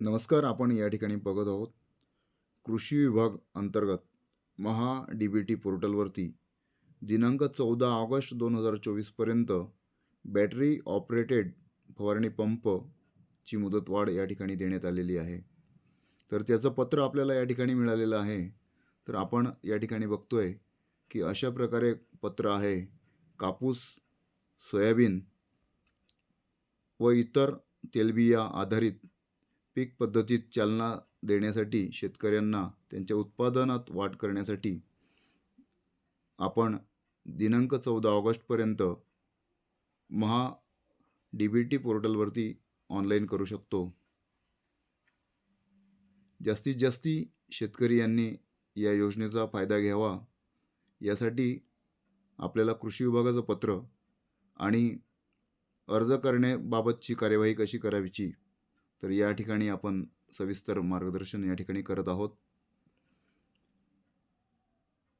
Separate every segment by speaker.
Speaker 1: नमस्कार आपण या ठिकाणी बघत आहोत. कृषी विभाग अंतर्गत महा डी बी टी पोर्टलवरती दिनांक चौदा ऑगस्ट दोन हजार चोवीसपर्यंत बॅटरी ऑपरेटेड फवारणी पंपची मुदतवाढ या ठिकाणी देण्यात आलेली आहे. तर त्याचं पत्र आपल्याला या ठिकाणी मिळालेलं आहे. तर आपण या ठिकाणी बघतो आहे की अशा प्रकारे पत्र आहे. कापूस सोयाबीन व इतर तेलबिया आधारित पीक पद्धतीत चालना देण्यासाठी शेतकऱ्यांना त्यांच्या उत्पादनात वाढ करण्यासाठी आपण दिनांक चौदा ऑगस्टपर्यंत महा डी बी टी पोर्टलवरती ऑनलाईन करू शकतो. जास्तीत जास्ती शेतकरी यांनी या योजनेचा फायदा घ्यावा. यासाठी आपल्याला कृषी विभागाचं पत्र आणि अर्ज करण्याबाबतची कार्यवाही कशी करावीची तर या ठिकाणी आपण सविस्तर मार्गदर्शन या ठिकाणी करत आहोत.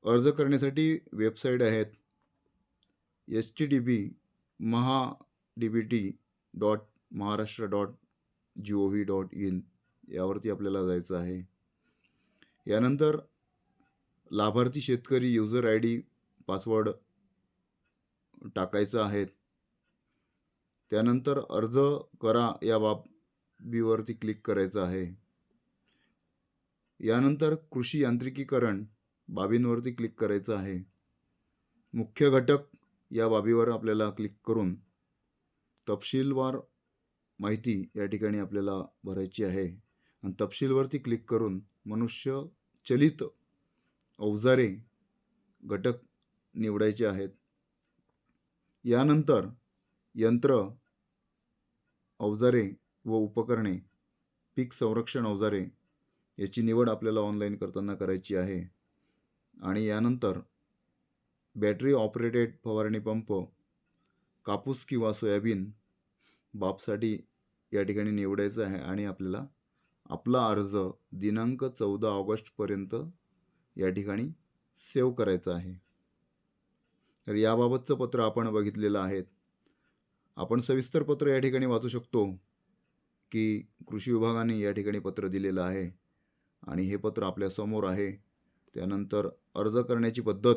Speaker 1: अर्ज करण्यासाठी वेबसाईट आहेत. H T D B Maha D B T dot Maharashtra dot G O V dot in यावरती आपल्याला जायचं आहे. यानंतर लाभार्थी शेतकरी युजर आय डी पासवर्ड टाकायचा आहे. त्यानंतर अर्ज करा या बीवरती क्लिक करायचं आहे. यानंतर कृषी यांत्रिकीकरण बाबींवरती क्लिक करायचं आहे. मुख्य घटक या बाबीवर आपल्याला क्लिक करून तपशीलवार माहिती या ठिकाणी आपल्याला भरायची आहे. आणि तपशीलवरती क्लिक करून मनुष्य चलित अवजारे घटक निवडायचे आहेत. यानंतर यंत्र अवजारे व उपकरणे पीक संरक्षण अवजारे याची निवड आपल्याला ऑनलाईन करताना करायची आहे. आणि यानंतर बॅटरी ऑपरेटेड फवारणी पंप कापूस किंवा सोयाबीन बापसाठी या ठिकाणी निवडायचं आहे आणि आपल्याला आपला अर्ज दिनांक चौदा ऑगस्टपर्यंत या ठिकाणी सेव्ह करायचा आहे. तर याबाबतचं पत्र आपण बघितलेलं आहे. आपण सविस्तर पत्र या ठिकाणी वाचू शकतो. की कृषी विभागाने या ठिकाणी पत्र दिलेलं आहे आणि हे पत्र आपल्यासमोर आहे. त्यानंतर अर्ज करण्याची पद्धत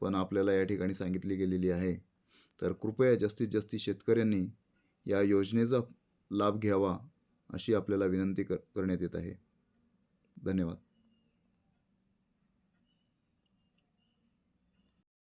Speaker 1: पण आपल्याला या ठिकाणी सांगितली गेलेली आहे. तर कृपया जास्तीत जास्त शेतकऱ्यांनी या योजनेचा लाभ घ्यावा अशी आपल्याला विनंती कर करण्यात येत आहे. धन्यवाद.